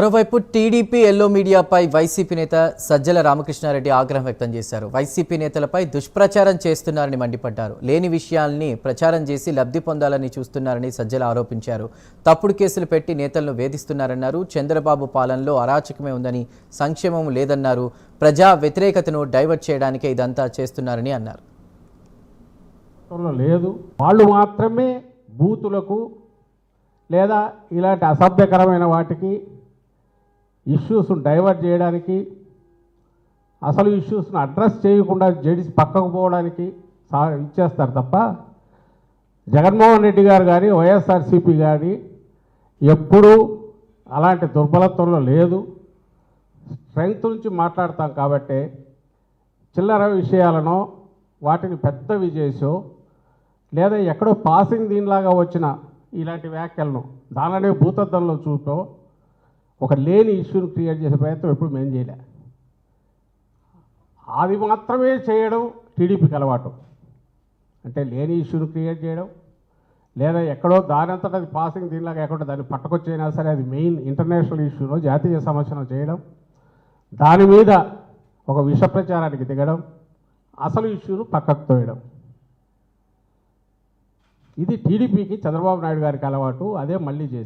మరోవైపు TDP yellow మీడియాపై YCP నేత సజ్జల రామకృష్ణారెడ్డి ఆగ్రహం వ్యక్తం చేశారు. వైసీపీ నేతలపై దుష్ప్రచారం చేస్తున్నారని మండిపడ్డారు. లేని విషయాల్ని ప్రచారం చేసి లబ్ధి పొందాలని చూస్తున్నారని సజ్జల ఆరోపించారు. తప్పుడు కేసులు పెట్టి నేతలను వేధిస్తున్నారన్నారు. చంద్రబాబు పాలనలో అరాచకమే ఉందని సంక్షేమం లేదన్నారు. ప్రజా వ్యతిరేకతను డైవర్ట్ చేయడానికే ఇదంతా చేస్తున్నారని అన్నారు. లేదు. వాళ్ళు మాత్రమే బూతులకు లేదా ఇలాంటి అసభ్యకరమైన వాటికి ఇష్యూస్ను డైవర్ట్ చేయడానికి అసలు ఇష్యూస్ను అడ్రస్ చేయకుండా జడిసి పక్కకు పోవడానికి సా ఇచ్చేస్తారు తప్ప జగన్మోహన్ రెడ్డి గారు కానీ వైఎస్ఆర్సీపీ కానీ ఎప్పుడూ అలాంటి దుర్బలత్వంలో లేదు. స్ట్రెంగ్త్ నుంచి మాట్లాడతాం కాబట్టి చిల్లర విషయాలను వాటిని పెద్దవి చేసో లేదా ఎక్కడో పాసింగ్ దీనిలాగా వచ్చిన ఇలాంటి వ్యాఖ్యలను దానినే భూతద్దంలో చూపో ఒక లేని ఇష్యూని క్రియేట్ చేసే ప్రయత్నం ఎప్పుడు మేము చేయలే. అది మాత్రమే చేయడం టీడీపీకి అలవాటు అంటే లేని ఇష్యూని క్రియేట్ చేయడం లేదా ఎక్కడో దానంతట అది పాసింగ్ దీనిలాగా ఎక్కడో దాన్ని పట్టుకొచ్చైనా సరే అది మెయిన్ ఇంటర్నేషనల్ ఇష్యూలో జాతీయ సమస్యను చేయడం దాని మీద ఒక విష ప్రచారానికి దిగడం అసలు ఇష్యూను పక్కకు తోయడం. ఇది టీడీపీకి చంద్రబాబు నాయుడు గారికి అలవాటు అదే మళ్ళీ చేసి